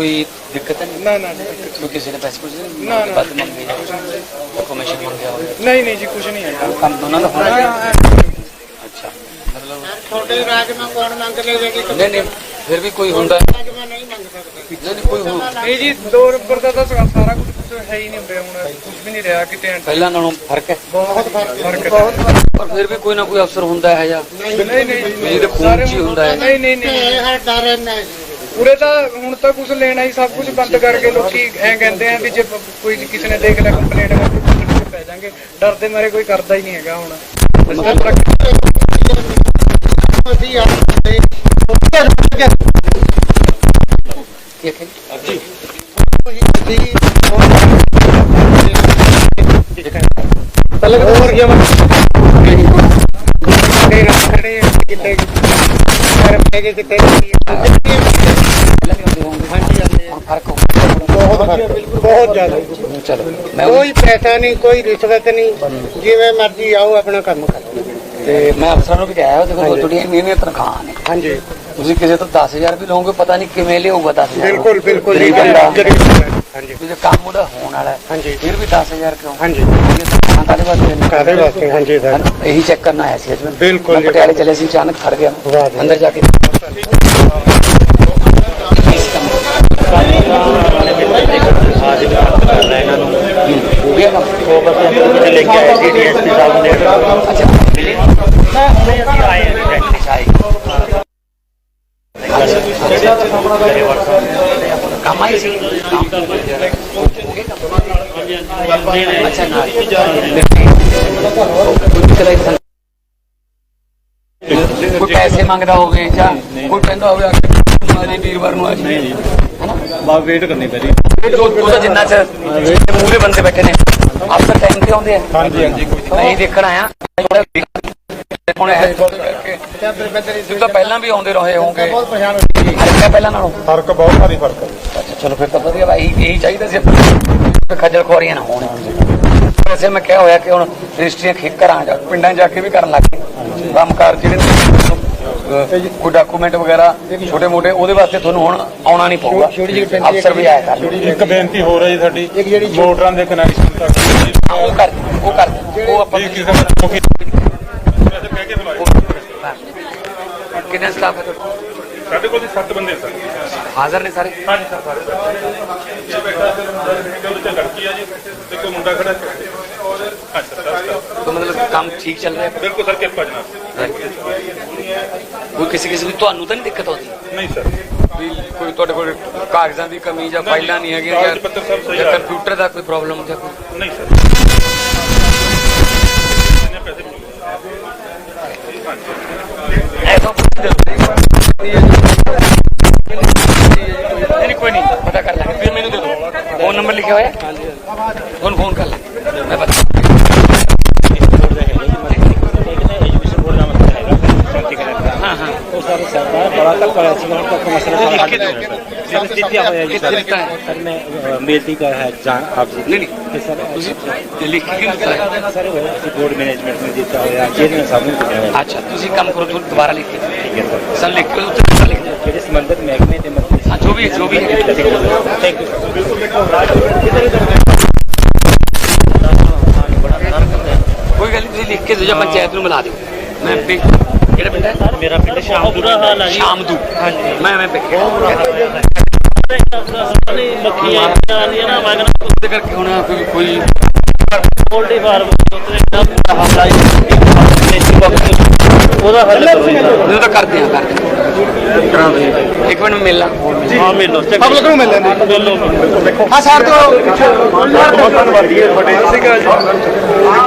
ਕੋਈ ਦਿੱਕਤ ਨਹੀਂ? ਨਾ ਨਾ ਕੋਈ ਕਿਸੇ ਨੇ ਪੈਸੇ ਪੁੱਛੇ ਨਾ, ਨਾ। ਵੱਧ ਮੰਗੇ ਜਾਂ ਕਮਿਸ਼ਨ ਮੰਗਿਆ ਹੋਵੇ? ਨਹੀਂ ਨਹੀਂ ਜੀ ਕੁਝ ਨਹੀਂ ਹੈ ਕੰਮ ਦੋਨਾਂ ਦਾ ਹੋਣਾ ਹਾਂ, ਅੱਛਾ। ਮਤਲਬ ਛੋਟੇ ਰਾਜ ਨੂੰ ਕੌਣ ਮੰਗ ਲੇਗਾ ਕਿ ਨਹੀਂ ਨਹੀਂ ਫਿਰ ਵੀ ਕੋਈ ਹੁੰਦਾ? ਨਹੀਂ ਮੰਗ ਸਕਦਾ। ਨਹੀਂ ਨਹੀਂ ਕੋਈ ਹੋ ਇਹ ਜੀ ਦੋ ਨੰਬਰ ਦਾ ਤਾਂ ਸਾਰਾ ਕੁਝ ਹੈ ਹੀ ਨਹੀਂ ਹੁੰਦੇ ਹੁਣ। ਕੁਝ ਵੀ ਨਹੀਂ ਰਿਹਾ ਕਿਤੇ ਪਹਿਲਾਂ ਨਾਲੋਂ ਫ਼ਰਕ ਹੈ? ਬਹੁਤ ਫ਼ਰਕ ਹੈ। ਪਰ ਫਿਰ ਵੀ ਕੋਈ ਨਾ ਕੋਈ ਅਫਸਰ ਹੁੰਦਾ ਹੈ ਜਾਂ ਨਹੀਂ ਨਹੀਂ ਮੇਰੇ ਖੂਨ 'ਚ ਹੀ ਹੁੰਦਾ ਹੈ ਨਹੀਂ ਨਹੀਂ ਨਹੀਂ। ਇਹ ਹਰ ਡਰ ਨਹੀਂ ਉਰੇ ਤਾਂ ਹੁਣ ਤਾਂ ਕੁਝ ਲੈਣਾ ਹੀ ਸਭ ਕੁਝ ਬੰਦ ਕਰਕੇ ਲੋਕੀ ਐਂ ਕਹਿੰਦੇ ਆ ਵੀ ਜੇ ਕੋਈ ਕਿਸੇ ਨੇ ਦੇਖ ਲਿਆ ਕੰਪਲੇਂਟ ਕਰਕੇ ਪੈ ਜਾਾਂਗੇ ਡਰ ਦੇ ਮਾਰੇ ਕੋਈ ਕਰਦਾ ਹੀ ਨਹੀਂ ਹੈਗਾ ਹੁਣ ਹੈ ਹੋਰ ਕਿਤੇ ਖੜੇ ਕਿਤੇ ਗਏ ਕਿਤੇ ਪਹਿਲਾਂ ਵੀ ਆਉਂਦੇ ਹੋਣਗੇ ਹੁਣ ਫ਼ਰਕ ਹੋ ਬਹੁਤ ਜ਼ਿਆਦਾ। ਚਲੋ ਮੈਂ ਉਹ- ਕੋਈ ਪੈਸਾ ਨਹੀਂ ਕੋਈ ਰਿਸ਼ਵਤ ਨਹੀਂ। ਜਿਵੇਂ ਮਰਜ਼ੀ ਆਓ ਆਪਣਾ ਕੰਮ ਕਰੋ ਤੇ ਮੈਂ ਅਫਸਰਾਂ ਨੂੰ ਵੀ ਕਿਹਾ ਹੈ ਦੇਖੋ ਤੁਹਾਡੀਆਂ ਇੰਨੀਆਂ ਤਨਖਾਹਾਂ ਨੇ। ਹਾਂਜੀ। ਤੁਸੀਂ ਕਿਸੇ ਤੋਂ 10000 ਵੀ ਲਓਗੇ ਪਤਾ ਨਹੀਂ ਕਿਵੇਂ ਲਿਆਊਗਾ 10000 ਬਿਲਕੁਲ ਬਿਲਕੁਲ। ਗਰੀਬ ਬੰਦਾ। ਹਾਂਜੀ। ਵੀ ਜੇ ਕੰਮ ਉਹਦਾ ਹੋਣ ਵਾਲਾ ਹੈ ਹਾਂਜੀ। ਫਿਰ ਵੀ 10000 ਕਿਉਂ? ਹਾਂਜੀ। ਇਹ ਤਨਖਾਹਾਂ ਕਾਹਦੇ ਵਾਸਤੇ ਨੇ? ਕਾਦੇ ਵਾਸਤੇ? ਹਾਂਜੀ ਸਰ ਹਨ? ਇਹੀ ਚੈੱਕ ਕਰਨ ਆਇਆ ਸੀ ਅੱਜ। ਮੈਂ ਬਿਲਕੁਲ ਮੈਂ ਜੀ। ਪਟਿਆਲੇ ਚਲੇ ਸੀ ਅਚਾਨਕ ਖੜ ਗਿਆ ਵਾਹ ਜੀ। ਅੰਦਰ ਜਾ ਕੇ। ਹੋ ਗਿਆ ਕੰਮ ਉਹ ਬਸ ਕੁਝ ਲੈ ਕੇ ਆਏ ਸੀ ਡੀਐਸਪੀ ਸਾਹਿਬ ਨੇ ਅੱਛਾ। ਮਿਲੇ ਆਏ ਨੇ ਅੱਛਾ ਕੰਮ ਆਈ ਸੀ ਕੰਮ ਹੋ ਗਿਆ ਕੰਮ ਅੱਛਾ ਨਾ। ਕੋਈ ਸੰ ਪੈਸੇ ਮੰਗਦਾ ਹੋਵੇ ਜਾਂ ਕੋਈ ਕਹਿੰਦਾ ਹੋਵੇ ਮਾਰੇ ਵੀਰਵਾਰ ਨੂੰ ਆ ਜੀ ਬਾਅਦ ਵੇਟ ਕਰਨੀ ਪੈਣੀ। ਉਹ ਉਹ ਤਾਂ ਜਿੰਨਾ ਚ ਮੂਹਰੇ ਬੰਦੇ ਬੈਠੇ ਨੇ ਅਫਸਰ ਟਾਈਮ ਤੇ ਆਉਂਦੇ ਆ। ਹਾਂਜੀ ਹਾਂਜੀ ਨਹੀਂ। ਦੇਖਣ ਆਇਆ। ਹੁਣ ਤੁਸੀਂ ਤਾਂ ਪਹਿਲਾਂ ਵੀ ਆਉਂਦੇ ਰਹੇ ਹੋਗੇ ਬਹੁਤ ਪਛਾਣ ਹੋਈ। ਪਹਿਲਾਂ ਨਾਲੋਂ। ਫ਼ਰਕ ਬਹੁਤ ਭਾਰੀ ਫ਼ਰਕ ਹੈ। ਚਲੋ ਫਿਰ ਤਾਂ ਵਧੀਆ ਭਾਈ ਇਹੀ ਚਾਹੀਦਾ ਸੀ ਖੱਜਲ ਖੁਆਰੀਆਂ ਨਾ ਹੋਣ। ਵੈਸੇ ਮੈਂ ਕਿਹਾ ਹੋਇਆ ਕਿ ਹੁਣ ਰਜਿਸਟਰੀਆਂ ਖੇਕ ਕਰਾਂ ਜਾ ਪਿੰਡਾਂ ਜਾ ਕੇ ਵੀ ਕਰਨ ਲੱਗ ਗਏ। ਕੰਮਕਾਰ ਜਿਹੜੇ ਕੋਈ ਡਾਕੂਮੈਂਟ ਵਗੈਰਾ ਛੋਟੇ ਮੋਟੇ ਉਹਦੇ ਵਾਸਤੇ ਤੁਹਾਨੂੰ ਹੁਣ ਆਉਣਾ ਨਹੀਂ ਪਊਗਾ। ਅਫਸਰ ਵੀ ਆਇਆ ਕਰ ਇੱਕ ਬੇਨਤੀ ਹੋ ਰਹੀ ਸਾਡੀ ਵੋਟਰਾਂ ਦੇ ਕਨੈਕਸ਼ਨ ਤੱਕ। ਉਹ ਕਰ ਉਹ ਕਰ ਉਹ ਆਪਾਂ ਵੀ ਕਿਸੇ ਨੂੰ ਮੁਖੀ ਵੈਸੇ ਕਹਿ ਕੇ ਬੁਲਾਓ ਕਿੰਨੇ ਸਟਾਫ ਹੈ? ਸਾਡੇ ਕੋਲ ਜੀ 7 ਬੰਦੇ ਸਰ। ਹਾਜ਼ਰ ਨੇ ਸਾਰੇ? ਹਾਂਜੀ ਸਰ ਸਾਰੇ ਇਹ ਬੈਠਾ ਸਰ ਲੜਕੀ ਆ ਜੀ ਇੱਕ ਮੁੰਡਾ ਖੜਾ ਹੈ। ਤਾਂ ਮਤਲਬ ਕੰਮ ਠੀਕ ਚੱਲ ਰਿਹਾ? ਹੈ? ਬਿਲਕੁਲ ਸਰ ਕਿਰਪਾ ਜਨਾਬ। ਕੋਈ ਕਿਸੇ ਕਿਸੇ ਨੂੰ ਤੁਹਾਨੂੰ ਤਾਂ ਨਹੀਂ ਦਿੱਕਤ ਆਉਂਦੀ? ਨਹੀਂ ਸਰ। ਵੀ ਕੋਈ ਤੁਹਾਡੇ ਕੋਲ ਕਾਗਜ਼ਾਂ ਦੀ ਕਮੀ ਜਾਂ ਫਾਈਲਾਂ ਨਹੀਂ ਹੈਗੀਆਂ ਕਾਗਜ਼ ਪੱਤਰ ਸਭ ਸਹੀ ਜਾਂ ਆ। ਕੰਪਿਊਟਰ ਦਾ ਕੋਈ ਪ੍ਰੋਬਲਮ ਜਾਂ ਕੋਈ? ਨਹੀਂ ਸਰ। ਇਹਨੇ ਪੈਸੇ ਮਿਲੂਗੇ ਐਸਾ ਕੁਝ ਨਹੀਂ ਨਹੀਂ ਕੋਈ ਨਹੀਂ। ਪਤਾ ਕਰ ਲਾਂਗੇ। ਫਿਰ ਮੈਨੂੰ ਦੇ ਦਿਓ। ਫੋਨ ਨੰਬਰ ਲਿਖਿਆ ਹੋਇਆ ਹਾਂਜੀ ਫੋਨ ਫੋਨ ਕਰ ਲਾਂਗੇ ਮੈਂ ਬਤਾ ਐਜੂਕੇਸ਼ਨ ਬੋਰਡ ਦਾ ਮਸਲਾ ਹੈਗਾ ਸ਼ਾਂਤੀ ਕਰਾ ਹਾਂ ਹਾਂ ਉਹ ਸਾਰੇ ਸਰਦਾਰ ਬੜਾ ਤੱਕ ਕਰਾ ਸੀ ਉਹਨਾਂ ਤੱਕ ਮਸਲਾ ਲਿਖ ਕੇ ਦਿਓ। ਸਰ ਦਿੱਤਾ ਹੋਇਆ ਜੀ ਹੈ? ਸਰ ਮੈਂ ਬੇਨਤੀ ਕਰ ਹੈ ਜਾਨ ਆਪ ਜੀ ਨਹੀਂ ਨਹੀਂ ਸਰ ਤੁਸੀਂ ਲਿਖ ਕੇ ਦਿੱਤਾ ਹੈ? ਸਰ ਅਸੀਂ ਬੋਰਡ ਮੈਨੇਜਮੈਂਟ ਨੂੰ ਦਿੱਤਾ ਹੋਇਆ ਚੇਅਰਮੈਨ ਸਾਹਿਬ ਨੂੰ ਦਿੱਤਾ ਹੋਇਆ ਅੱਛਾ ਤੁਸੀਂ ਕੰਮ ਕਰੋ ਦੁਬਾਰਾ ਲਿਖ ਕੇ। ਠੀਕ ਹੈ ਸਰ ਸਰ ਲਿਖ ਕੇ ਉੱਤੇ ਲਿਖ ਦਿਓ ਜਿਹੜੇ ਸੰਬੰਧਿਤ ਮਹਿਕਮੇ ਦੇ ਮੰਤਰੀ ਜੋ ਵੀ ਜੋ ਵੀ ਹੈ। ਥੈਂਕ ਯੂ ਕੋਈ ਗੱਲ ਨਹੀਂ ਤੁਸੀਂ ਲਿਖ ਕੇ ਦਿਓ ਜਾਂ ਪੰਚਾਇਤ ਨੂੰ ਮਿਲਾ ਦਿਓ ਮੈਂ ਪਿੰਡ ਕਿਹੜਾ ਪਿੰਡ ਹੈ? ਮੇਰਾ ਪਿੰਡ ਸ਼ਾਮ ਬੁਰਾ ਹਾਲ ਹੈ। ਜੀ ਸ਼ਾਮ ਦੂ ਹਾਂਜੀ ਮੈਂ ਮੈਂ ਪਿੰਡ ਮੱਖੀਆਂ ਆਉਂਦੀਆਂ ਨਾ ਵਗਨ ਉਹਦੇ ਕਰਕੇ ਹੁਣ ਕੋਈ ਕੋਈ ਪੋਲਟਰੀ ਫਾਰਮ ਉੱਤੇ ਇੰਨਾ ਬੁਰਾ ਹਾਲ ਹੈ ਉਹਦਾ ਹੱਲ ਕਰੋ। ਤਾਂ ਕਰਦੇ ਆ ਕਰਦੇ ਆ। ਕਰਾਂ। ਦੇ ਇੱਕ ਮਿੰਟ ਮਿਲ। ਲਾਂ ਹਾਂ ਮਿਲੋ ਪਬਲਿਕ ਨੂੰ ਮਿਲ ਲੈਂਦੇ। ਮਿਲੋ ਹਾਂ ਸਰ ਤੋਂ ਬਹੁਤ ਧੰਨਵਾਦ ਜੀ ਤੁਹਾਡੇ। ਸਤਿ ਸ਼੍ਰੀ ਅਕਾਲ ਜੀ।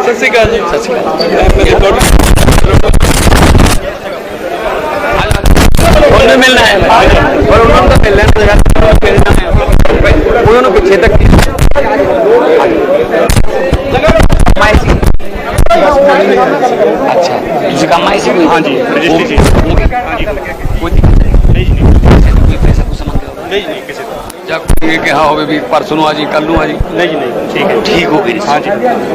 ਸਤਿ ਸ਼੍ਰੀ ਅਕਾਲ ਜੀ। ਸਤਿ ਸ਼੍ਰੀ ਅਕਾਲ। ਉਹਨੇ ਮਿਲਣਾ ਹੈ। ਪਰ ਉਹਨਾਂ ਨੂੰ ਤਾਂ ਮਿਲ ਮਿਲਣਾ ਹੈ। ਉਹਨਾਂ ਨੂੰ ਪਿੱਛੇ ਤੱਕ ਮਾਈ ਸੀ ਅੱਛਾ ਤੁਸੀਂ ਕੰਮ ਆਏ ਸੀ ਕੋਈ ਹਾਂਜੀ, ਰਜਿਸਟਰੀ ਸੀ। ਹਾਂਜੀ ਕੋਈ ਦਿੱਕਤ ਨਹੀਂ ਨਹੀਂ ਨਹੀਂ ਕੋਈ ਪੈਸਾ ਕੁਛ ਮੰਗਦੇ ਹੋ ਨਹੀਂ ਨਹੀਂ ਕਿਸੇ ਦਾ ਜਾਂ ਕੋਈ ਕਿ ਕਿਹਾ ਹੋਵੇ ਵੀ ਪਰਸੋਂ ਨੂੰ ਆ ਜੀ ਕੱਲ ਨੂੰ ਆ ਜੀ। ਨਹੀਂ ਜੀ ਨਹੀਂ। ਠੀਕ ਹੈ ਠੀਕ ਹੋ ਗਈ ਹਾਂਜੀ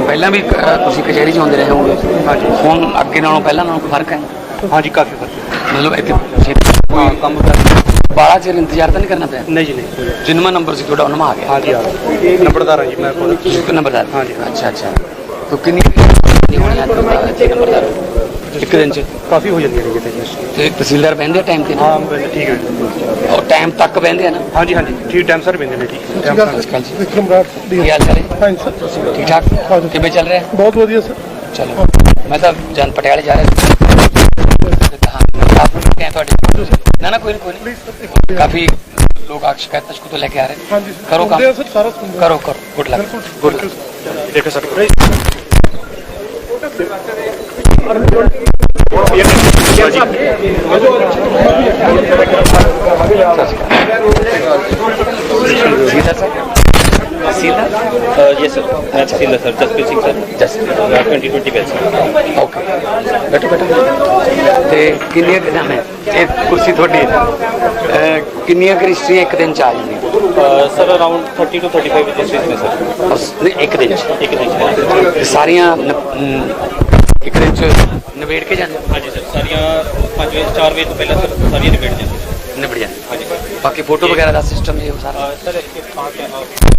ਪਹਿਲਾਂ ਵੀ ਅ, ਤੁਸੀਂ ਕਚਹਿਰੀ 'ਚ ਆਉਂਦੇ ਰਹੇ ਹੋਗੇ ਹਾਂਜੀ ਹੁਣ ਅੱਗੇ ਨਾਲੋਂ ਪਹਿਲਾਂ ਨਾਲੋਂ ਕੋਈ ਫ਼ਰਕ ਹੈ? ਹਾਂਜੀ ਕਾਫੀ ਫ਼ਰਕ ਮਤਲਬ ਇੱਥੇ ਛੇਤੀ ਹਾਂ ਕੰਮ ਕਰ ਬਾਲਾ ਚਿਰ ਇੰਤਜ਼ਾਰ ਤਾਂ ਨਹੀਂ ਕਰਨਾ ਪਿਆ? ਨਹੀਂ ਜੀ ਨਹੀਂ। ਜਿੰਨਾ ਨੰਬਰ ਸੀ ਤੁਹਾਡਾ ਉਹਨਾਂ ਆ ਗਿਆ। ਹਾਂਜੀ ਆ ਨੰਬਰਦਾਰ ਹਾਂ ਜੀ ਮੈਂ ਕੋਲ। ਇੱਕ ਨੰਬਰਦਾਰ। ਹਾਂਜੀ। ਅੱਛਾ ਅੱਛਾ। ਤੋ ਕਿੰਨੀ ਕਿੰਨੀ ਹੋਣੀ ਆ ਤੇ ਨੰਬਰਦਾਰ ਇੱਕ ਦਿਨ ਚ ਕਾਫੀ ਹੋ ਜਾਂਦੀ ਹੈ ਜੀ ਇੱਥੇ ਤੇ ਤਹਿਸੀਲਦਾਰ ਬਹਿੰਦੇ ਆ ਟਾਈਮ ਤੇ ਨਾ? ਹਾਂ ਮੈਂ- ਠੀਕ ਹੈ ਉਹ ਟਾਈਮ ਤੱਕ ਬਹਿੰਦੇ ਆ ਨਾ ਹਾਂਜੀ ਹਾਂਜੀ ਠੀਕ ਟਾਈਮ ਸਰ ਬਿੰਦੇ ਨੇ ਜੀ ਟਾਈਮ ਅੱਜ ਕੱਲ੍ਹ ਜੀ ਵਿਕਰਮ ਰਾਜ ਕੀ ਹਾਲ ਚਾਲ ਹੈ ਹਾਂਜੀ ਸਰ ਠੀਕ ਠਾਕ ਕਿਵੇਂ ਚੱਲ ਰਿਹਾ ਬਹੁਤ ਵਧੀਆ ਸਰ ਚਲੋ ਮੈਂ ਤਾਂ ਜਨ ਪਟਿਆਲੇ ਜਾ ਰਿਹਾ ਸੀ ਹਾਂ ਆਪ ਨੂੰ ਕਿਹਾ ਤੁਹਾਡੇ ਨਾ ਨਾ ਕੋਈ ਨਹੀਂ ਕੋਈ ਨਹੀਂ ਕਾਫੀ ਲੋਕ ਆ ਸ਼ਿਕਾਇਤਾਂ ਸ਼ਿਕੂ ਤੋਂ ਲੈ ਕੇ ਆ ਰਹੇ ਹਾਂਜੀ ਕਰੋ ਕੰਮ ਸੁਣਦੇ ਆ ਸਰ ਸਾਰਾ ਸੁਣਦੇ ਕਰੋ ਕਰੋ ਗੁੱਡ ਲੱਕ ਗੁੱਡ ਲੱਕ ਦੇਖੋ ਸਰ सीधा सर सीधा ਯੈਸ ਸਰ ਮੈਂ ਤਹਿਸੀਲਦਾਰ sir Jaspreet Singh sir Jas 2020 batch sir okay ਬੈਠੋ ਬੈਠੋ ਤੇ ਕਿੰਨੀਆਂ ਕੁ ਨਾਮ ਹੈ ਇਹ ਕੁਰਸੀ ਤੁਹਾਡੀ ਹੈ ਅਹ, ਕਿੰਨੀਆਂ ਕੁ ਰਜਿਸਟਰੀਆਂ ਇੱਕ ਦਿਨ ਚ ਆ ਜਾਂਦੀਆਂ ਸਰ ਅਰਾਊਂਡ 30 ਤੋਂ 35 ਰਜਿਸਟਰੀਜ਼ ਨੇ ਸਰ ਬਸ ਨਹੀਂ, ਇੱਕ ਦਿਨ ਚ ਇੱਕ ਦਿਨ 'ਚ। ਤੇ ਸਾਰੀਆਂ ਨ- ਅਮ, ਇੱਕ ਦਿਨ ਚ ਨਿਬੇੜ ਕੇ ਜਾਂਦੇ ਹਾਂਜੀ ਸਰ ਸਾਰੀਆਂ 5 ਵਜੇ 4 ਵਜੇ ਤੋਂ ਪਹਿਲਾਂ ਸਰ ਸਾਰੀਆਂ ਨਿਬੇੜ ਜਾਂਦੀਆਂ ਨਿਬੜ ਜਾਂਦੇ। ਹਾਂਜੀ ਬਾਕੀ ਫੋਟੋ ਵਗੈਰਾ ਦਾ ਸਿਸਟਮ ਜੀ ਉਹ ਸਾਰਾ? ਅਹ ਸਰ ਇੱਥੇ ਪਾਸ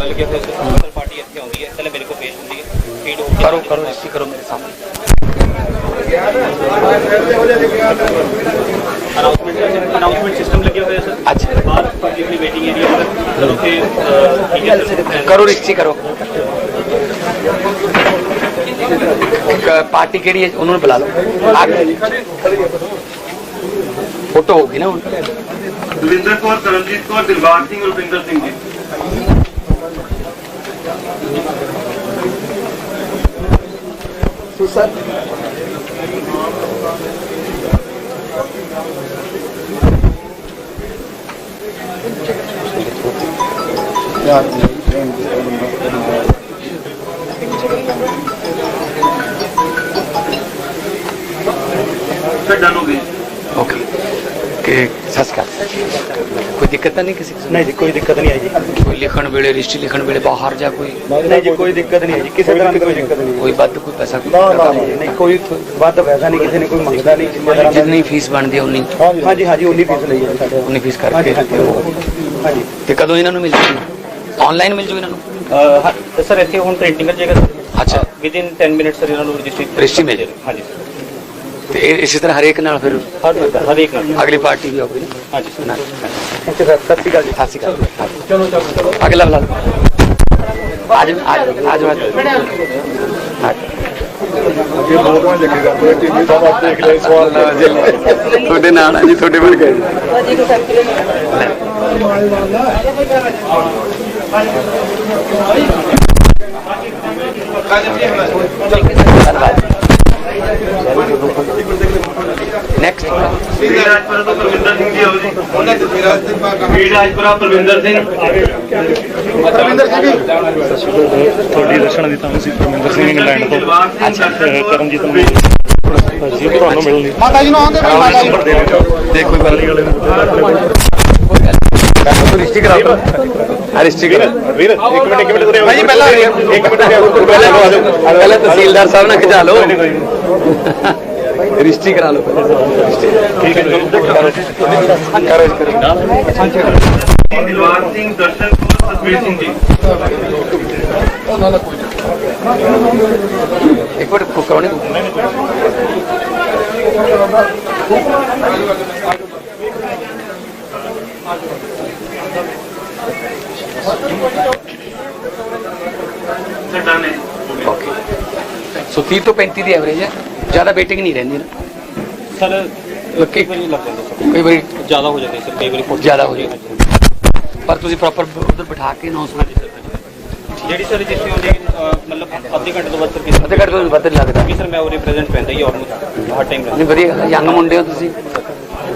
ਗੱਲ ਕੀ ਹੋਇਆ ਸਰ ਸਰ ਪਾਰਟੀ ਇੱਥੇ ਆਉਂਦੀ ਹੈ ਪਹਿਲੇ ਮੇਰੇ ਕੋਲ ਪੇਜ ਹੁੰਦੀ ਹੈ ਫੀਡ ਹੋ ਕੇ ਕਰੋ ਕਰੋ ਰਜਿਸਟਰੀ ਕਰੋ ਮੇਰੇ ਸਾਹਮਣੇ। ਅਨਾਉਂਸਮੈਂਟ ਅਨਾਉਂਸਮੈਂਟ ਸਿਸਟਮ ਲੱਗਿਆ ਹੋਇਆ ਸਰ। ਅੱਜ ਬਾਹਰ ਪਬਲਿਕਲੀ ਵੇਟਿੰਗ ਏਰੀਆ ਸਰ ਉੱਥੇ ਅਹ, ਠੀਕ ਹੈ ਸਰ। ਕਰੋ ਰਜਿਸਟਰੀ ਕਰੋ। ਕ- ਪਾਰਟੀ ਕਿਹੜੀ ਹੈ ਉਹਨਾਂ ਨੂੰ ਬੁਲਾ ਲਓ ਆ ਗਏ। ਫੋਟੋ ਹੋਗੀ ਨਾ ਹੁਣ ਦਵਿੰਦਰ ਕੌਰ ਕਰਮਜੀਤ ਕੌਰ ਦਿਲਬਾਗ ਸਿੰਘ ਰੁਪਿੰਦਰ ਫਿਰ ਡਨ ਹੋ ਗਈ। ਓਕੇ ਕਿ ਸਸਕਾ ਕੋਈ ਦਿੱਕਤ ਤਾਂ ਨਹੀਂ ਕਿਸੇ ਕਿਸਮ ਨਹੀਂ ਜੀ ਕੋਈ ਦਿੱਕਤ ਨਹੀਂ ਆਈ ਜੀ। ਕੋਈ ਲਿਖਣ ਵੇਲੇ ਰਿਸ਼ਤੇ ਲਿਖਣ ਵੇਲੇ ਬਾਹਰ ਜਾਂ ਕੋਈ? ਨਹੀਂ ਜੀ ਕੋਈ ਦਿੱਕਤ ਨਹੀਂ ਆਈ ਜੀ। ਕਿਸੇ ਤਰ੍ਹਾਂ ਦੀ ਕੋਈ ਦਿੱਕਤ ਨਹੀਂ ਕੋਈ ਵੱਧ ਕੋਈ ਪੈਸਾ ਕੋਈ ਨਹੀਂ ਕੋਈ ਵੱਧ ਪੈਸਾ ਨਹੀਂ ਕਿਸੇ ਨੇ ਕੋਈ ਮੰਗਦਾ ਨਹੀਂ ਜਿੰਨੀ ਫੀਸ ਬਣਦੀ ਹੈ ਉਨੀ। ਹਾਂ ਜੀ ਹਾਂ ਜੀ ਉਨੀ ਫੀਸ ਲਈ ਹੈ ਸਾਡੇ ਉਨੀ ਫੀਸ ਕਰਕੇ। ਹਾਂ ਜੀ ਤੇ ਕਦੋਂ ਇਹਨਾਂ ਨੂੰ ਮਿਲ ਜੂਗੀ? ਆਨਲਾਈਨ ਮਿਲ ਜੂ ਇਹਨਾਂ ਨੂੰ? ਸਰ ਇੱਥੇ ਹੁਣ ਪ੍ਰਿੰਟਿੰਗ ਕਰ ਜਾਏਗਾ ਅੱਛਾ। ਵਿਦ ਇਨ 10 ਮਿੰਟਸ ਸਰ ਇਹਨਾਂ ਨੂੰ ਰਜਿਸਟਰੀ ਰਜਿਸਟਰੀ ਮਿਲ ਜਾਏਗਾ। ਹਾਂ ਜੀ ਤੇ ਇਹ ਇਸੇ ਤਰ੍ਹਾਂ ਹਰੇਕ ਨਾਲ ਫਿਰ ਹਰ ਹਰ ਇੱਕ ਨਾਲ ਅਗਲੀ ਪਾਰਟੀ ਵੀ ਆਊਗੀ ਨਾ? ਹਾਂਜੀ। ਸਰ। ਸਤਿ ਸ਼੍ਰੀ ਅਕਾਲ ਜੀ। ਸਤਿ ਸ਼੍ਰੀ ਅਕਾਲ। ਚਲੋ ਚਲੋ ਅਗਲਾ ਬੁਲਾ ਅੱਜ ਅੱਜ ਅੱਜ ਤੁਹਾਡੇ ਨਾਲ ਆ ਜੀ ਤੁਹਾਡੇ ਬਣ ਗਏ ਨੈਕਸਟ ਵੀਰ ਰਾਜਪੁਰਾ ਤੋਂ ਪਰਵਿੰਦਰ ਸਿੰਘ ਜੀ। ਆਓ ਜੀ ਉਹਨਾਂ ਦੇ ਵੀਰ ਰਾਜਪੁਰਾ ਪਰਵਿੰਦਰ ਸਿੰਘ ਤੁਹਾਡੀ ਦਰਸ਼ਨ ਦਿੱਤਾ ਸੀ ਪਰਮਿੰਦਰ ਸਿੰਘ ਇੰਗਲੈਂਡ ਤੋਂ ਸਿੰਘ ਕੌਰ ਕਰਮਜੀਤ ਨੂੰ ਜੀ ਤੁਹਾਨੂੰ ਮਿਲਣ ਮਾਤਾ ਜੀ ਨੂੰ ਆਉਂਦੇ ਮਾਤਾ ਜੀ ਦੇਖੋ ਗੱਲ ਵਾਲੇ ਨੂੰ ਨਹੀਂ। ਰਿਸ਼ਤੀ ਕਰਾਓ ਹਾਂ ਰਿਸ਼ਤੀ ਕਰਾਓ ਵੀਰ ਇੱਕ ਮਿੰਟ ਇੱਕ ਮਿੰਟ ਉਰੇ ਭਾਈ ਪਹਿਲਾਂ। ਇੱਕ ਮਿੰਟ। ਪਹਿਲਾਂ ਤਹਿਸੀਲਦਾਰ ਸਾਹਿਬ ਨਾਲ ਖਿਚਾ ਲਓ। ਰਿਸ਼ਤੀ ਕਰਾ ਲਓ ਠੀਕ ਹੈ ਚਲੋ ਕਰੋ ਕਰੋ। ਦਿਲਬਾਗ ਸਿੰਘ ਦਰਸ਼ਨ ਸਤਵੀਰ ਸਿੰਘ ਜੀ। ਇੱਕ ਮਿੰਟ ਕੋ ਕਰਾਉਣੀ ਸਰ ਡਨ ਹੈ ਓਕੇ ਸੋ 30 ਤੋਂ 35 ਦੀ ਐਵਰੇਜ ਹੈ ਜ਼ਿਆਦਾ ਵੇਟਿੰਗ ਨਹੀਂ ਰਹਿੰਦੀ ਨਾ ਸਰ ਲੋਕੀ ਕਈ ਵਾਰੀ ਲੱਗ ਜਾਂਦਾ ਸਰ ਕਈ ਵਾਰੀ ਜ਼ਿਆਦਾ ਹੋ ਜਾਂਦੇ ਸਰ ਕਈ ਵਾਰੀ ਫੋਟੋ ਜ਼ਿਆਦਾ ਹੋ ਜਾਂਦੀ ਪਰ ਤੁਸੀਂ ਪ੍ਰੋਪਰ ਉਧਰ ਬਿਠਾ ਕੇ ਅਨਾਉਂਸਮੈਂਟ ਜਿਹੜੀ ਸਰ ਰਜਿਸਟਰੀ ਹੁੰਦੀ ਮਤਲਬ ਅੱਧੇ ਘੰਟੇ ਤੋਂ ਬਾਅਦ ਸਰ ਕਿਸੇ ਅੱਧੇ ਘੱਟ ਤੋਂ ਵੱਧ ਲੱਗਦਾ ਵੀ ਸਰ ਮੈਂ ਉਹ ਰਿਪਰੈਜ਼ੈਂਟ ਪੈਂਦਾ ਹੀ ਆਲਮੋਸਟ ਹਰ ਟਾਈਮ ਨਹੀਂ ਵਧੀਆ ਯੰਗ ਮੁੰਡੇ ਹੋ ਤੁਸੀਂ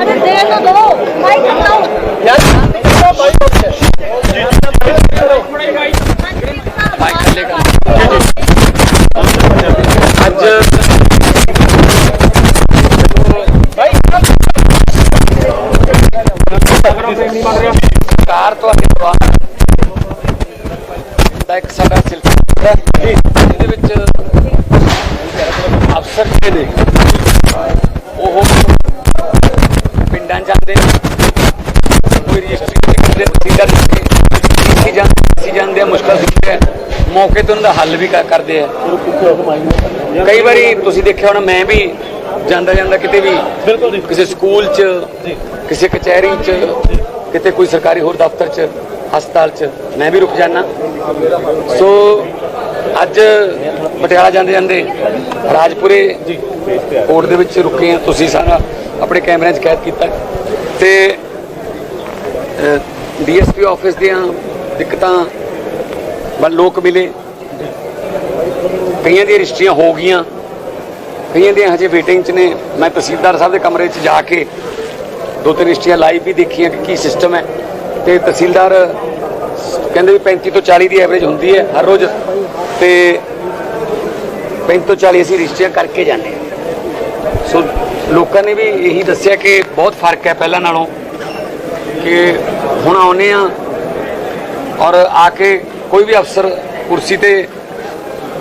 અને ਮੌਕੇ ਤੇ ਉਹਨਾਂ ਦਾ ਹੱਲ ਵੀ ਕਰ- ਕਰਦੇ ਆ। ਕਈ ਵਾਰੀ ਤੁਸੀਂ ਦੇਖਿਆ ਹੋਣਾ ਮੈਂ ਵੀ ਜਾਂਦਾ ਜਾਂਦਾ ਕਿਤੇ ਵੀ ਕਿਸੇ ਸਕੂਲ 'ਚ ਕਿਸੇ ਕਚਹਿਰੀ 'ਚ ਕਿਤੇ ਕੋਈ ਸਰਕਾਰੀ ਹੋਰ ਦਫ਼ਤਰ 'ਚ ਹਸਪਤਾਲ 'ਚ ਮੈਂ ਵੀ ਰੁਕ ਜਾਣਾ ਸੋ ਅੱਜ ਪਟਿਆਲਾ ਜਾਂਦੇ ਜਾਂਦੇ ਰਾਜਪੁਰੇ ਕੋਰਟ ਦੇ ਵਿੱਚ ਰੁਕੇ ਆ। ਤੁਸੀਂ ਸਾਰਾ ਆਪਣੇ ਕੈਮਰਿਆਂ 'ਚ ਕੈਦ ਕੀਤਾ। ਤੇ ਡੀਐਸਪੀ ਆਫਿਸ ਦੀਆਂ ਦਿੱਕਤਾਂ ਵੱਲ ਲੋਕ ਮਿਲੇ। ਕਈਆਂ ਦੀਆਂ ਰਜਿਸਟਰੀਆਂ ਹੋ ਗਈਆਂ। ਕਈਆਂ ਦੀਆਂ ਹਜੇ ਵੇਟਿੰਗ 'ਚ ਨੇ। ਮੈਂ ਤਹਿਸੀਲਦਾਰ ਸਾਹਿਬ ਦੇ ਕਮਰੇ 'ਚ ਜਾ ਕੇ ਦੋ ਤਿੰਨ ਰਜਿਸਟਰੀਆਂ ਲਾਈਵ ਵੀ ਦੇਖੀਆਂ ਕਿ ਕੀ ਸਿਸਟਮ ਹੈ। ਤੇ ਤਹਿਸੀਲਦਾਰ ਕਹਿੰਦੇ ਵੀ 35 ਤੋਂ 40 ਦੀ ਐਵਰੇਜ ਹੁੰਦੀ ਹੈ ਹਰ ਰੋਜ਼। ਤੇ 35 ਤੋਂ 40 ਅਸੀਂ ਰਜਿਸਟਰੀਆਂ ਕਰਕੇ ਜਾਂਦੇ ਹਾਂ। ਸੋ ਲੋਕਾਂ ਨੇ ਵੀ ਇਹੀ ਦੱਸਿਆ ਕਿ ਬਹੁਤ ਫ਼ਰਕ ਹੈ ਪਹਿਲਾਂ ਨਾਲੋਂ ਕਿ ਹੁਣ ਆਉਨੇ ਆ ਔਰ ਆ ਕੇ ਕੋਈ ਵੀ ਅਫਸਰ ਕੁਰਸੀ ਤੇ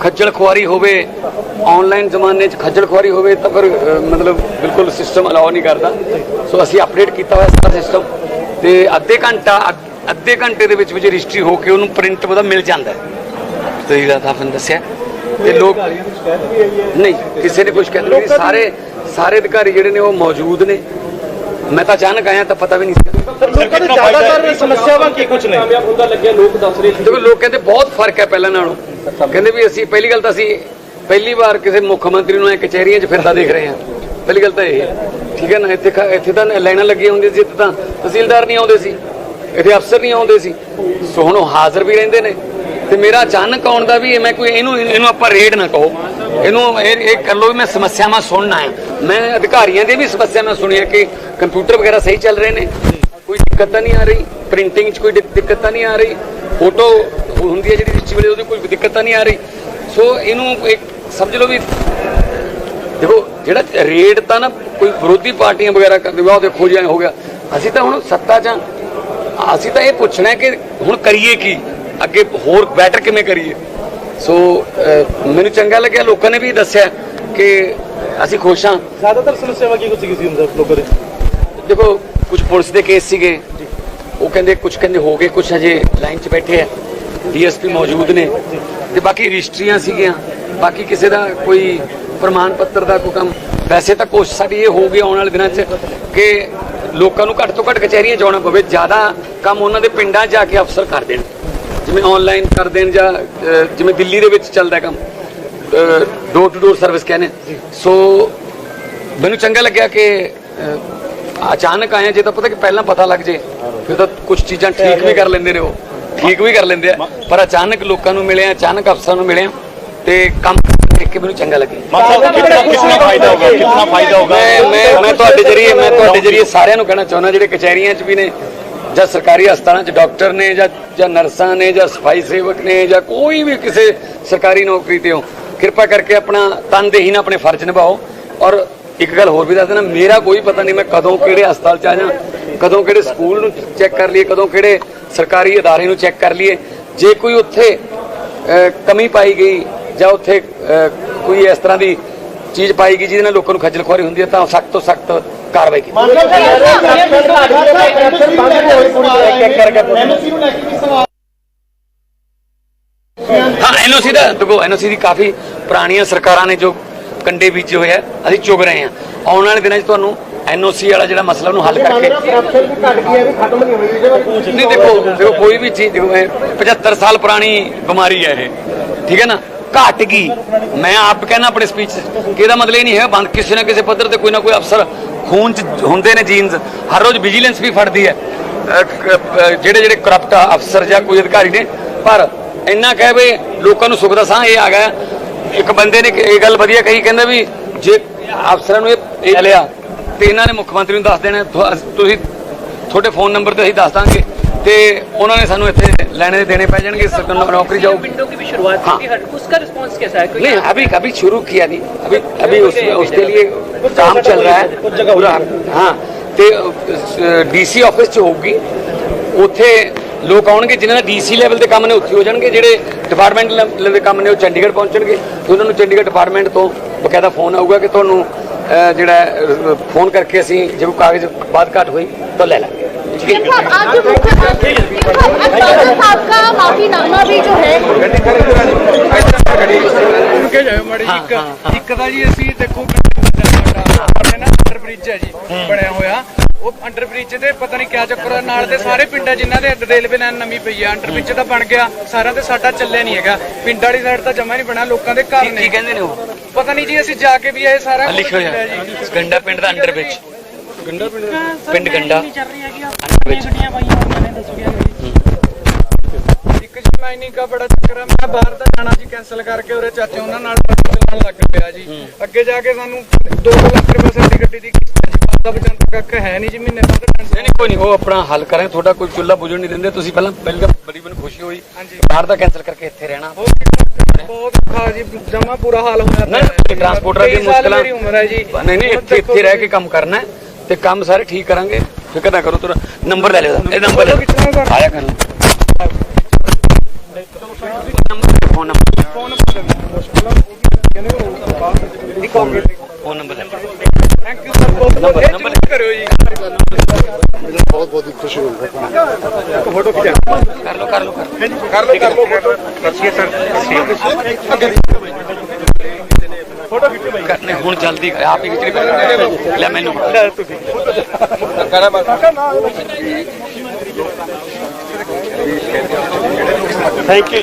ਖੱਜਲ ਖੁਆਰੀ ਹੋਵੇ ਆਨਲਾਈਨ ਜ਼ਮਾਨੇ 'ਚ ਖੱਜਲ ਖੁਆਰੀ ਹੋਵੇ ਤਾਂ ਫਿਰ ਮਤਲਬ ਬਿਲਕੁਲ ਸਿਸਟਮ ਅਲਾਉ ਨਹੀਂ ਕਰਦਾ। ਸੋ ਅਸੀਂ ਅਪਡੇਟ ਕੀਤਾ ਹੋਇਆ ਸਾਰਾ ਸਿਸਟਮ ਤੇ ਅੱਧੇ ਘੰਟਾ ਅੱਧ- ਘੰਟੇ ਦੇ ਵਿੱਚ ਵਿੱਚ ਰਜਿਸਟਰੀ ਹੋ ਕੇ ਉਹਨੂੰ ਪ੍ਰਿੰਟ ਉਹਦਾ ਮਿਲ ਜਾਂਦਾ। ਸਹੀ ਗੱਲ ਤਾਂ ਦੱਸਿਆ। ਤੇ ਲੋਕ ਨਹੀਂ ਕਿਸੇ ਨੇ ਕੁਝ ਕਹਿ ਨਹੀਂ। ਸਾਰੇ ਸਾਰੇ ਅਧਿਕਾਰੀ ਜਿਹੜੇ ਨੇ ਉਹ ਮੌਜੂਦ ਨੇ। ਮੈਂ ਤਾਂ ਅਚਾਨਕ ਆਇਆ ਤਾਂ ਪਤਾ ਵੀ ਨਹੀਂ ਸੀ। ਲੋਕਾਂ ਦੇ ਜ਼ਿਆਦਾਤਰ ਸਮੱਸਿਆਵਾਂ ਕੀ ਕੁਝ ਨੇ? ਕਾਮਯਾਬ ਹੁੰਦਾ ਲੱਗਿਆ ਲੋਕ ਦੱਸ ਰਹੇ ਸੀ। ਦੇਖੋ ਲੋਕ ਕਹਿੰਦੇ ਬਹੁਤ ਫ਼ਰਕ ਹੈ ਪਹਿਲਾਂ ਨਾਲੋਂ। ਕਹਿੰਦੇ ਵੀ ਅਸੀਂ ਪਹਿਲੀ ਗੱਲ ਤਾਂ ਅਸੀਂ ਪਹਿਲੀ ਵਾਰ ਕਿਸੇ ਮੁੱਖ ਮੰਤਰੀ ਨੂੰ ਐ ਕਚਹਿਰੀਆਂ 'ਚ ਫਿਰਦਾ ਦੇਖ ਰਹੇ ਹਾਂ। ਪਹਿਲੀ ਗੱਲ ਤਾਂ ਇਹ ਹੈ। ਠੀਕ ਹੈ ਨਾ? ਇੱਥੇ ਇੱਥੇ ਤਾਂ ਲਾਈਨਾਂ ਲੱਗੀਆਂ ਹੁੰਦੀਆਂ ਸੀ ਇੱਥੇ ਤਾਂ ਤਹਿਸੀਲਦਾਰ ਨਹੀਂ ਆਉਂਦੇ ਸੀ। ਇੱਥੇ ਅਫਸਰ ਨਹੀਂ ਆਉਂਦੇ ਸੀ। ਸੋ ਹੁਣ ਉਹ ਹਾਜ਼ਰ ਵੀ ਰਹਿੰਦੇ ਨੇ। ਤੇ ਮੇਰਾ ਅਚਾਨਕ ਆਉਣ ਦਾ ਵੀ ਮੈਂ ਕੋਈ ਇਹਨੂੰ ਇਹਨੂੰ ਆਪਾਂ ਰੇਡ ਨਾ ਕਹੋ। ਇਹਨੂੰ ਇਹ ਇਹ ਕਰ ਲਓ ਵੀ ਮੈਂ ਸਮੱਸਿਆਵਾਂ ਸੁਣਨਾ ਹੈ ਮੈਂ ਅਧਿਕਾਰੀਆਂ ਦੀ ਵੀ ਸਮੱਸਿਆਵਾਂ ਸੁਣੀਆਂ ਕਿ ਕੰਪਿਊਟਰ ਵਗੈਰਾ ਸਹੀ ਚੱਲ ਰਹੇ ਨੇ। ਕੋਈ ਦਿੱਕਤ ਤਾਂ ਨਹੀਂ ਆ ਰਹੀ। ਪ੍ਰਿੰਟਿੰਗ 'ਚ ਕੋਈ ਦਿੱਕ- ਦਿੱਕਤ ਨਹੀਂ ਆ ਰਹੀ। ਫੋਟੋ ਹੁੰਦੀ ਹੈ ਜਿਹੜੀ ਰਿਚੀ ਵੇਲੇ ਉਹਦੀ ਕੋਈ ਦਿੱਕਤ ਨਹੀਂ ਆ ਰਹੀ। ਸੋ ਇਹਨੂੰ ਇੱਕ ਸਮਝ ਲਓ ਵੀ ਦੇਖੋ, ਜਿਹੜਾ ਰੇਡ ਤਾਂ ਨਾ ਕੋਈ ਵਿਰੋਧੀ ਪਾਰਟੀਆਂ ਵਗੈਰਾ ਕਰਦੇ ਵਾ ਉਹ ਦੇਖੋ ਜਿਹਾ ਹੋ ਗਿਆ। ਅਸੀਂ ਤਾਂ ਹੁਣ ਸੱਤਾ 'ਚ ਅਸੀਂ ਤਾਂ ਇਹ ਪੁੱਛਣਾ ਕਿ ਹੁਣ ਕਰੀਏ ਕੀ? ਅੱਗੇ ਹੋਰ ਬੈਟਰ ਕਿਵੇਂ ਕਰੀਏ? ਸੋ ਮੈਨੂੰ ਚੰਗਾ ਲੱਗਿਆ ਲੋਕਾਂ ਨੇ ਵੀ ਦੱਸਿਆ ਕਿ ਅਸੀਂ ਖੁਸ਼ ਹਾਂ। ਜ਼ਿਆਦਾਤਰ ਸਮੱਸਿਆਵਾਂ ਕੀ ਕੁਝ ਸੀ ਹੁੰਦਾ ਲੋਕਾਂ ਦੇ। ਦੇਖੋ ਕੁਝ ਪੁਲਿਸ ਦੇ ਕੇਸ ਸੀਗੇ। ਉਹ ਕਹਿੰਦੇ ਕੁਝ ਕਹਿੰਦੇ ਹੋ ਗਏ ਕੁਝ ਹਜੇ ਲਾਈਨ 'ਚ ਬੈਠੇ ਆ। ਡੀਐਸਪੀ ਮੌਜੂਦ ਨੇ। ਤੇ ਬਾਕੀ ਰਜਿਸਟਰੀਆਂ ਸੀਗੀਆਂ। ਬਾਕੀ ਕਿਸੇ ਦਾ ਕੋਈ ਪ੍ਰਮਾਣ ਪੱਤਰ ਦਾ ਕੋਈ ਕੰਮ। ਵੈਸੇ ਤਾਂ ਕੋਸ਼ਿਸ਼ ਸਾਡੀ ਇਹ ਹੋਊਗੀ ਆਉਣ ਵਾਲੇ ਦਿਨਾਂ 'ਚ ਕਿ ਲੋਕਾਂ ਨੂੰ ਘੱਟ ਤੋਂ ਘੱਟ ਕਚਹਿਰੀਆਂ ਆਉਣਾ ਪਵੇ। ਜ਼ਿਆਦਾ ਕੰਮ ਉਹਨਾਂ ਦੇ ਪਿੰਡਾਂ ਜਾ ਕੇ ਅਫਸਰ ਕਰ ਦੇਣ। ਜਿਵੇਂ ਆਨਲਾਈਨ ਕਰ ਦੇਣ ਜਾਂ ਜਿਵੇਂ ਦਿੱਲੀ ਦੇ ਵਿੱਚ ਚੱਲਦਾ ਕੰਮ ਡੋਰ ਟੂ ਡੋਰ ਸਰਵਿਸ ਕਹਿੰਦੇ ਸੋ ਮੈਨੂੰ ਚੰਗਾ ਲੱਗਿਆ ਕਿ ਅਚਾਨਕ ਆਇਆ ਜੇ ਤਾਂ ਪਤਾ ਕਿ ਪਹਿਲਾਂ ਪਤਾ ਲੱਗ ਜੇ ਫਿਰ ਤਾਂ ਕੁਝ ਚੀਜ਼ਾਂ ਠੀਕ ਵੀ ਕਰ ਲੈਂਦੇ ਨੇ ਉਹ। ਠੀਕ ਵੀ ਕਰ ਲੈਂਦੇ ਆ ਪਰ ਅਚਾਨਕ ਲੋਕਾਂ ਨੂੰ ਮਿਲਿਆ ਅਚਾਨਕ ਅਫਸਰਾਂ ਨੂੰ ਮਿਲਿਆ ਤੇ ਕੰਮ ਦੇਖ ਕੇ ਮੈਨੂੰ ਚੰਗਾ ਲੱਗੇ ਕਿੰਨਾ ਫਾਇਦਾ ਹੋਗਾ ਕਿੰਨਾ ਫਾਇਦਾ ਹੋਗਾ? ਮੈਂ ਮੈਂ ਤੁਹਾਡੇ ਜਰੀਏ ਮੈਂ ਤੁਹਾਡੇ ਜਰੀਏ ਸਾਰਿਆਂ ਨੂੰ ਕਹਿਣਾ ਚਾਹੁੰਦਾ ਜਿਹੜੇ ਕਚਹਿਰੀਆਂ 'ਚ ਵੀ ਨੇ ਜਾਂ ਸਰਕਾਰੀ ਹਸਪਤਾਲਾਂ 'ਚ ਡਾਕਟਰ ਨੇ ਜਾਂ ਜਾਂ ਨਰਸਾਂ ਨੇ ਜਾਂ ਸਫ਼ਾਈ ਸੇਵਕ ਨੇ ਜਾਂ ਕੋਈ ਵੀ ਕਿਸੇ ਸਰਕਾਰੀ ਨੌਕਰੀ ਤੇ ਹੋ, ਕਿਰਪਾ ਕਰਕੇ ਆਪਣਾ ਤਨਦੇਹੀ ਨਾਲ ਆਪਣੇ ਫਰਜ਼ ਨਿਭਾਓ। ਔਰ ਇੱਕ ਗੱਲ ਹੋਰ ਵੀ ਦੱਸ ਦੇਣਾ ਮੇਰਾ ਕੋਈ ਪਤਾ ਨਹੀਂ ਮੈਂ ਕਦੋਂ ਕਿਹੜੇ ਹਸਪਤਾਲ 'ਚ ਆ ਜਾ ਕਦੋਂ ਕਿਹੜੇ ਸਕੂਲ ਨੂੰ ਚੈੱਕ ਕਰ ਲਈਏ, ਕਦੋਂ ਕਿਹੜੇ ਸਰਕਾਰੀ ਅਦਾਰੇ ਨੂੰ ਚੈੱਕ ਕਰ ਲਈਏ। ਜੇ ਕੋਈ ਉੱਥੇ ਕਮੀ ਪਾਈ ਗਈ ਜਾਂ ਉੱਥੇ ਕੋਈ ਇਸ ਤਰ੍ਹਾਂ ਦੀ ਚੀਜ਼ ਪਾਈ ਗਈ ਜਿਹਦੇ ਨਾਲ ਲੋਕਾਂ ਨੂੰ ਖੱਜਲ ਖੁਆਰੀ ਹੁੰਦੀ ਹੈ, ਤਾਂ ਸਖਤ ਤੋਂ ਸਖਤ ਕਾਰਵਾਈ ਕੀਤੀ ਹਾਂ ਐਨਓਸੀ ਦਾ ਦੇਖੋ ਐਨਓਸੀ ਦੀ ਕਾਫੀ ਪੁਰਾਣੀਆਂ ਸਰਕਾਰਾਂ ਨੇ ਜੋ ਕੰਡੇ ਬੀਜੇ ਹੋਏ ਆ ਅਸੀਂ ਚੁਗ ਰਹੇ ਹਾਂ ਆਉਣ ਵਾਲੇ ਦਿਨਾਂ 'ਚ ਤੁਹਾਨੂੰ ਐਨਓਸੀ ਵਾਲਾ ਜਿਹੜਾ ਮਸਲਾ ਉਹਨੂੰ ਹੱਲ ਕਰਕੇ ਹੈ ਨਹੀਂ ਦੇਖੋ ਦੇਖੋ ਕੋਈ ਵੀ ਚੀਜ਼ ਦੇਖੋ ਇਹ 75 ਸਾਲ ਪੁਰਾਣੀ ਬਿਮਾਰੀ ਹੈ ਇਹ ਠੀਕ ਹੈ ਨਾ ਘਟ ਗਈ। ਮੈਂ ਆਪ ਕਹਿਣਾ ਆਪਣੇ ਸਪੀਚ ਕਿ ਇਹਦਾ ਮਤਲਬ ਇਹ ਨਹੀਂ ਹੈ, ਬੰਦ ਕਿਸੇ ਨਾ ਕਿਸੇ ਪੱਧਰ ਤੇ ਕੋਈ ਨਾ ਕੋਈ ਅਫਸਰ ਖੂਨ ਚ ਹੁੰਦੇ ਨੇ ਜੀਨਸ ਹਰ ਰੋਜ਼ ਵਿਜੀਲੈਂਸ ਵੀ ਫੜਦੀ ਹੈ। ਜਿਹੜੇ ਜਿਹੜੇ ਕਰਪਟ ਅਫਸਰ ਜਾਂ ਕੋਈ ਅਧਿਕਾਰੀ ਨੇ, ਪਰ ਇੰਨਾ ਕਹਿ ਵੀ ਲੋਕਾਂ ਨੂੰ ਸੁੱਖ ਦਾ ਸਾਹ ਇਹ ਆ ਗਿਆ। ਇੱਕ ਬੰਦੇ ਨੇ ਇਹ ਗੱਲ ਵਧੀਆ ਕਹੀ, ਕਹਿੰਦਾ ਵੀ ਜੇ ਅਫਸਰਾਂ ਨੂੰ ਇਹ ਲਿਆ ਤੇ ਇਹਨਾਂ ਨੇ ਮੁੱਖ ਮੰਤਰੀ ਨੂੰ ਦੱਸ ਦੇਣਾ। ਤੁਸੀਂ, ਤੁਹਾਡੇ ਫੋਨ ਨੰਬਰ ਤੇ ਅਸੀਂ ਦੱਸ ਦਾਂਗੇ। ਤੇ ਉਹਨਾਂ ਨੇ ਸਾਨੂੰ ਇੱਥੇ ਲੈਣੇ ਦੇ ਦੇਣੇ ਪੈ ਜਾਣਗੇ ਸ- ਨੌ- नौकरी जाओगी विंडो की भी शुरुआत हाँ। की थी हर उसका रिस्पांस कैसा है कोई नहीं अभी अभी शुरू किया नहीं अभी अभी उस, उसके लिए काम चल रहा है पूरा हाँ ਤੇ ਡੀਸੀ ਆਫਿਸ ਚ ਹੋਊਗੀ ਉੱਥੇ ਲੋਕ ਆਉਣਗੇ ਜਿਨ੍ਹਾਂ ਦਾ ਡੀਸੀ ਲੈਵਲ ਦੇ ਕੰਮ ਨੇ ਉੱਥੇ ਹੋ ਜਾਣਗੇ ਜਿਹੜੇ ਡਿਪਾਰਟਮੈਂਟ ਲੈਵਲ ਦੇ ਕੰਮ ਨੇ ਉਹ ਚੰਡੀਗੜ੍ਹ ਪਹੁੰਚਣਗੇ ਤੇ ਉਹਨਾਂ ਨੂੰ ਚੰਡੀਗੜ੍ਹ ਡਿਪਾਰਟਮੈਂਟ ਤੋਂ ਬਕਾਇਦਾ ਫੋਨ ਆਊਗਾ ਕਿ ਤੁਹਾਨੂੰ ਅਹ, ਜਿਹੜਾ ਫੋਨ ਕਰਕੇ ਅਸੀਂ ਜੇ ਕੋਈ ਕਾਗਜ਼ ਬਾਤ ਘਾਟ ਹੋਈ ਤਾਂ ਲੈ ਲਾਂਗੇ ਠੀਕ ਹੈ साहब आज जो मुख्यमंत्री अकबर साहब का माफीनामा भी जो है ਸੁਣ ਕੇ ਜਾਇਓ ਮਾੜੀ ਹਾਂ, ਇੱਕ ਹਾਂ, ਹਾਂ। ਇੱਕ ਦਾ ਜੀ ਅਸੀਂ ਦੇਖੋ ਆਪਣੇ ਨਾ ਅੰਡਰ ਬ੍ਰਿਜ ਹੈ ਜੀ ਬਣਿਆ ਹੋਇਆ ਉਹ ਅੰਡਰ ਬ੍ਰਿਜ ਤੇ ਪਤਾ ਨਹੀਂ ਕਿਆ ਚੱਕਰ ਆ, ਨਾਲ ਦੇ ਸਾਰੇ ਪਿੰਡਾਂ ਜਿਨ੍ਹਾਂ ਦੇ ਰੇਲਵੇ ਲਾਈਨ ਨਵੀਂ ਪਈ ਆ ਅੰਡਰ ਬ੍ਰਿਜ ਤਾਂ ਬਣ ਗਿਆ ਸਾਰਿਆਂ ਤੇ ਸਾਡਾ ਚੱਲਿਆ ਨਹੀਂ ਹੈਗਾ ਪਿੰਡ ਵਾਲੀ ਸਾਈਡ ਤਾਂ ਜਮਾ ਨਹੀਂ ਬਣਾ ਲੋਕਾਂ ਦੇ ਘਰ ਕੀ ਨੇ ਕਹਿੰਦੇ ਨੇ ਉਹ ਪਤਾ ਨਹੀਂ ਜੀ ਅਸੀਂ ਜਾ ਕੇ ਵੀ ਆਏ ਸਾਰਾ ਕੁਝ ਲਿਖਿਓ ਮਿਲਿਆ ਯਾਰ ਜੀ ਗੰਡਾ ਪਿੰਡ ਦਾ ਅੰਡਰ ਵਿੱਚ ਗੰਡਾ ਪਿੰਡ ਪਿੰਡ ਗੰਡਾ। ਅੰਡਰ ਵਿੱਚ। ਇੱਕ ਜੀ ਮਾਈਨਿੰਗ ਦਾ ਬੜਾ ਚੱਕਰ ਆ ਮੈਂ ਬਾਹਰ ਦਾ ਜਾਣਾ ਜੀ ਕੈਨਸਲ ਕਰਕੇ ਉਹਦੇ ਚਾਚੇ ਉਹਨਾਂ ਨਾਲ ਚੱਲਣ ਲੱਗ ਪਿਆ ਜੀ। ਅੱਗੇ ਜਾ ਕੇ ਸਾਨੂੰ 2 ਲੱਖ ਰੁਪਏ ਸਾਡੀ ਗੱਡੀ ਦੀ ਕਿਸ਼ਤ ਹੈ ਜੀ ਬਾਅਦ ਦਾ ਬਚਾਉਣ ਕੱਖ ਹੈ ਨਹੀਂ ਜੀ ਮਹੀਨੇ ਬਾਅਦ ਨਹੀਂ ਟੈਨਸ਼ਨ ਨਹੀਂ ਕੋਈ ਨਹੀਂ ਉਹ ਆਪਣਾ ਹੱਲ ਕਰਾਂ ਤੁਹਾਡਾ ਕੋਈ ਚੁੱਲਾ ਬੁਝਣ ਨਹੀਂ ਦਿੰਦੇ ਤੁਸੀਂ ਪਹਿਲਾਂ ਪਹਿਲਾਂ ਤਾਂ ਬੜੀ ਮੈਨੂੰ ਖੁਸ਼ੀ ਹੋਈ ਹਾਂਜੀ। ਬਾਹਰ ਦਾ ਕੈਨਸਲ ਕਰਕੇ ਇੱਥੇ ਰਹਿਣਾ। ਬਹੁਤ ਔਖਾ ਜੀ ਜਮਾ ਬੁਰਾ ਹਾਲ ਹੋਇਆ ਨਾ ਟਰਾਂਸਪੋਰਟਰਾਂ ਦੀ ਤੇਈ ਸਾਲ ਮੁਸ਼ਕਲਾਂ ਮੇਰੀ ਉਮਰ ਹੈ ਜੀ। ਨਹੀਂ ਨਹੀਂ ਇੱਥੇ ਇੱਥੇ ਰਹਿ ਕੇ ਕੰਮ ਕਰਨਾ ਹੈ। ਤੇ ਕੰਮ ਸਾਰੇ ਠੀਕ ਕਰਾਂਗੇ। ਫਿਕਰ ਨਾ ਕਰੋ ਤੁਰ ਨੰਬਰ ਲੈ ਲਿਓ ਇਹ ਨੰਬਰ ਲੈ ਲਓ। ਆਇਆ ਕਰ ਲਓ। Phone number. ਫੋਨ ਨੰਬਰ ਲੈ ਲਓ। ਨੰਬਰ- ਨੰਬਰ ਬਹੁਤ ਬਹੁਤ ਖੁਸ਼ੀ ਹੋਈ। ਕਰ ਲਓ ਕਰ ਲਓ ਕਰ ਲਓ। ਕਰਨੇ ਹੁਣ ਜਲਦੀ ਕਰ ਆਪ ਹੀ ਖਿਚੜੀ ਪਾ ਲੈ ਮੈਨੂੰ। ਤੁਸੀਂ। Thank you